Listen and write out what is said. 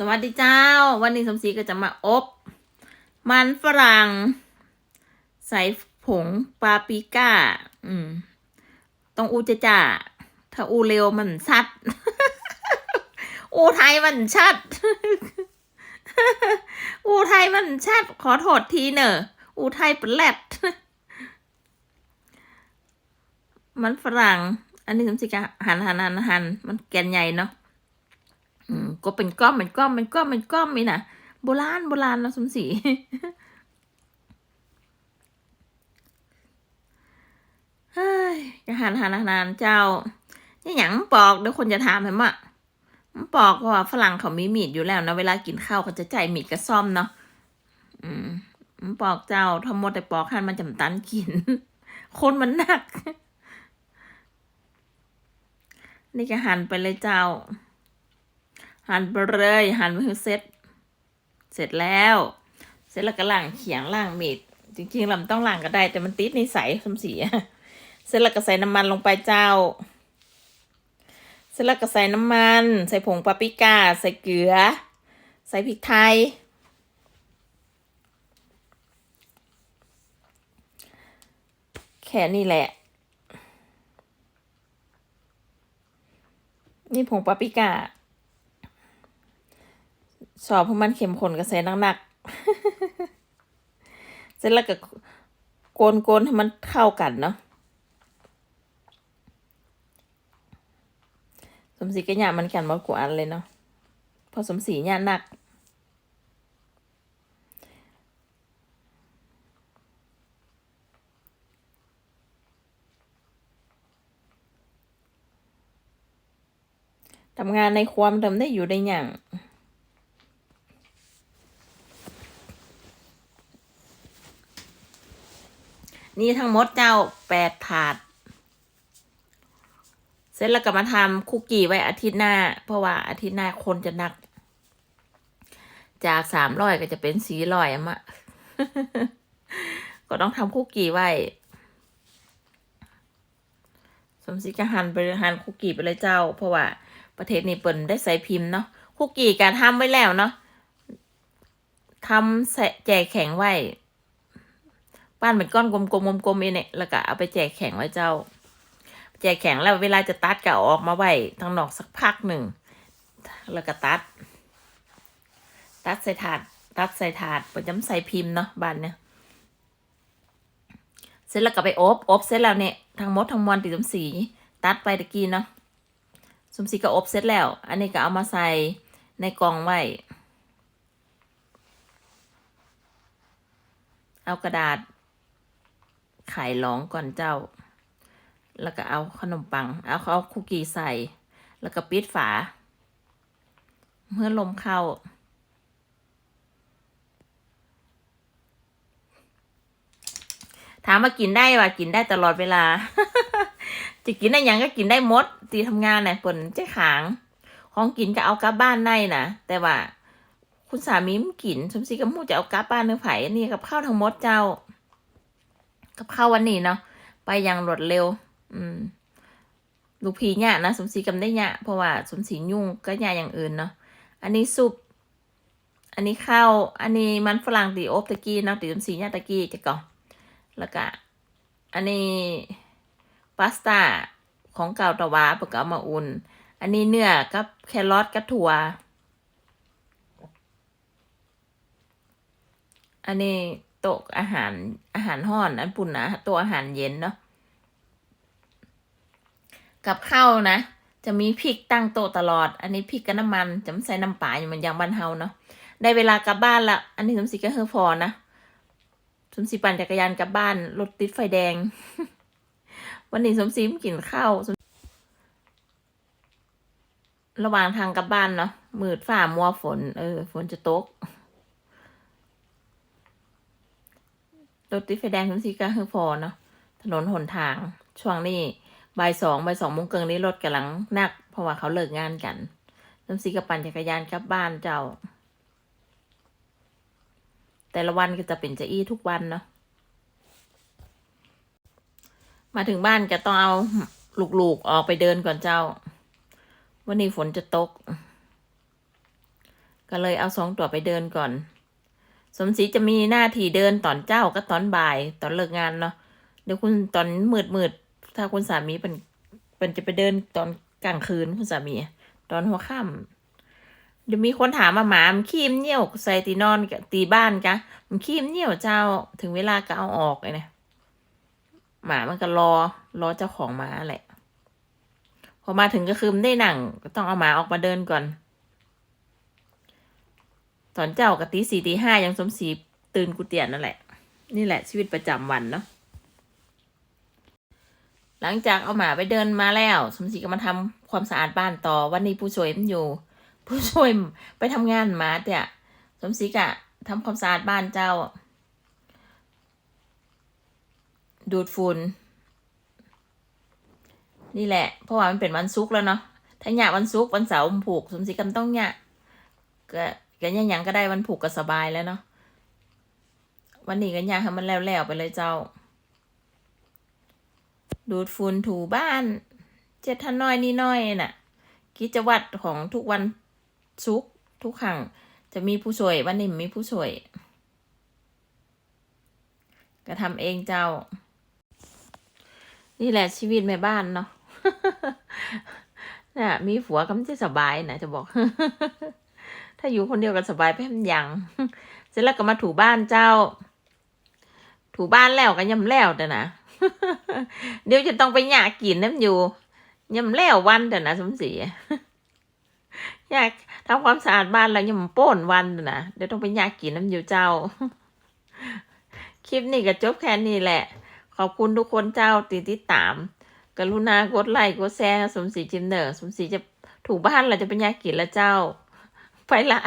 สวัสดีเจ้า วันนี้สมศรีก็จะมาอบ มันฝรั่ง ใส่ผงปาปริก้า อืม ต้องอูจะจ่าถ้าอูเร็วมันชัด อูไทยมันชัด อูไทยมันชัด ขอโทษทีเนอะอูไทยเป็นแรดมันฝรั่ง อันนี้สมศรีก็หันหันหันหันมันแกนใหญ่เนาะ อืมก็เป็นก้อมเป็นก้อมเป็นก้อมเป็นก้อมนี่นะโบราณโบราณเนาะสมศรีเฮ้ยจะหันหันหันเจ้านี่หยังปอกเดี๋ยวคนจะถามเห็นมะมันปอกเพราะว่าฝรั่งเขามีมีดอยู่แล้วนะเวลากินข้าวเขาจะใจมีดกับซ่อมเนาะอืมมันปอกเจ้าทั้งหมดแต่ปอกหันมันจำตันกิน คนมันหนัก นี่ก็หันไปเลยเจ้า หั่นไปเลยหั่นไปคือเสร็จ เสร็จแล้ว เสร็จแล้วก็ล้างเขียงล้างมีดจริงๆเราต้องล้างก็ได้ แต่มันติดในใสสมสีเสร็จแล้วก็ใส่น้ำมันลงไปเจ้า เสร็จแล้วก็ใส่น้ำมัน ใส่ผงปาปริก้า ใส่เกลือ ใส่พริกไทย แค่นี้แหละ นี่ผงปาปริก้า สอบเพราะมันเข็มข้นกับใส่หนักๆ เสร็จแล้วก็โกนโกนๆให้มันเข้ากันเนาะสมศรีก็หยามันกันมากกว่าอันเลยเนาะพอสมศรีหยาหนักทำงานในความทำได้อยู่ได้อย่าง นี่ทั้งหมดเจ้าแปดถาด เสร็จแล้วก็มาทำคุกกี้ไว้อาทิตย์หน้า เพราะว่าอาทิตย์หน้าคนจะหนัก จากสามร้อยก็จะเป็นสี่ร้อยอะมะก็ต้องทำคุกกี้ไว้ สมศรีก็หันไปหันคุกกี้ไปเลยเจ้า เพราะว่าประเทศนี้เปิ่นได้ใส่พิมพ์เนาะคุกกี้การทำไว้แล้วเนาะทำแจกแข็งไว้ ปั้นเป็นก้อนกลมๆกลมๆเองเนี่ยแล้วก็เอาไปแจกแข็งไว้เจ้า แจกแข็งแล้วเวลาจะตัดก็ออกมาไว้ทางนอกสักพักหนึ่ง แล้วก็ตัด ตัดใส่ถาด ตัดใส่ถาดประจำใส่พิมพ์เนาะบ้านเนี่ย เสร็จแล้วก็ไปอบ อบเสร็จแล้วเนี่ยทั้งมดทั้งมวลติดสมสี ตัดไปตะกี้เนาะสมสีก็อบเสร็จแล้ว อันนี้ก็เอามาใส่ในกล่องไว้ เอากระดาษ ไข่รองก่อนเจ้า แล้วก็เอาขนมปัง เอาเอาคุกกี้ใส่ แล้วก็ปิดฝา เมื่อลมเข้า ถามว่ากินได้ว่ากินได้ตลอดเวลา จะกินได้ยังก็กินได้มด ตีทำงานเนี่ยเปิ่นเจ๊ขาง ของกินก็เอากลับบ้านได้นะแต่ว่าคุณสามีมกินสมศรีกับมูจะเอากลับบ้านเนื้อไผ่อันนี้กับข้าวทั้งมดเจ้า กับข้าววันนี้เนาะไปอย่างรวดเร็ว อืม ลูกพีเนี่ยนะสมศรีกำได้เนี่ยเพราะว่าสมศรียุ่งก็เนี่ยอย่างอื่นเนาะอันนี้ซุปอันนี้ข้าวอันนี้มันฝรั่งตีโอบตะกี้เนาะตีสมศรีเนี่ยตะกี้จะก่อนแล้วก็อันนี้พาสต้าของเก่าตะวาเพื่อเอามาอุ่น อันนี้เนื้อกับแครอทกับถั่ว อันนี้ โต๊ะอาหารอาหารห้อนอันปุ่นนะต๊ะอาหารเย็นเนาะกับข้าวนะ จะมีพริกตั้งโต๊ะตลอด อันนี้พริกกับน้ำมันจะไม่ใส่น้ำปลาอย่างมันย่างบ้านเฮาเนาะได้เวลากลับบ้านละ อันนี้สมศรีก็เฮอพอนะสมศรีปั่นจักรยานกลับบ้านรถติดไฟแดง วันนี้สมศรีม่กินข้าวระหว่างทางกลับบ้านเนาะมืดฝ่ามัวฝน เออ ฝนจะตก รถติดไฟแดงทุนทีก็คือพอเนาะถนนหนทาง ช่วงนี้บ่ายสองบ่ายสองโมงเกิงนี้รถกำลังนัก เพราะว่าเขาเลิกงานกันน้ำซีกับปั่นจักรยานกลับบ้านเจ้า แต่ละวันก็จะเป็นจะอี้ทุกวันเนาะมาถึงบ้านก็ต้องเอาลูกๆออกไปเดินก่อนเจ้า วันนี้ฝนจะตก ก็เลยเอาสองตัวไปเดินก่อน สมศรีจะมีหน้าที่เดินตอนเจ้าก็ตอนบ่ายตอนเลิกงานเนาะเดี๋ยวคุณตอนมืดมืดถ้าคุณสามีเป็นเป็นจะไปเดินตอนกลางคืนคุณสามี ตอนหัวค่ำเดี๋ยวมีคนถามมาหมามันขี้มเนี่ยวใส่ตีนอนกตีบ้านกะมันขี้มเนี่ยวเจ้าถึงเวลาก็เอาออกเลยนะหมามันก็รอรอเจ้าของหมาแหละ พอมาถึงก็คือมันได้หนังก็ต้องเอาหมาออกมาเดินก่อน ตอนเจ้ากะตีสี่ตีห้ายังสมศรีตื่นกุเตียนนั่นแหละ นี่แหละชีวิตประจำวันเนาะหลังจากเอาหมาไปเดินมาแล้ว สมศรีก็มาทำความสะอาดบ้านต่อวันนี้ผู้ช่วยมันอยู่ ผู้ช่วยไปทำงานมาแต่ยสมศรีกะทำความสะอาดบ้านเจ้า ดูดฝุ่นนี่แหละ เพราะว่ามันเป็นวันศุกร์แล้วเนาะถ้าหยาวันศุกร์วันเสาร์มันผูก สมศรีกำต้องหยาก็ ก็ยังยังก็ได้วันผูกก็สบายแล้วเนาะวันนี้ก็หยาให้มันแล้วๆไปเลยเจ้า ดูดฝุ่นถูบ้าน เจ็ดทันน้อยนี่น้อยน่ะ กิจวัตรของทุกวันศุกทุกครั้งจะมีผู้ช่วย วันนี้มีผู้ช่วย ก็ทำเองเจ้า นี่แหละชีวิตแม่บ้านเนาะน่ะมีผัวก็ไม่สบายนะจะบอก ถ้าอยู่คนเดียวกันสบายไปมันยังเสร็จแล้วก็มาถูบ้านเจ้า ถูบ้านแล้วก็ยำแล้วแต่นะเดี๋ยวจะต้องไปหยากินน้ำอยู่ยำแล้ววันแต่นะสมศรีอยากทำความสะอาดบ้านแล้วยำโป้นวันแต่นะเดี๋ยวต้องไปหยากินน้ำอยู่เจ้า คลิปนี้ก็จบแค่นี้แหละ ขอบคุณทุกคนเจ้าติดติดตาม กรุณากดไลค์กดแชร์สมศรีจิมเนอร์สมศรีจะถูบ้านเราจะเป็นยากินแล้วเจ้า ไปละ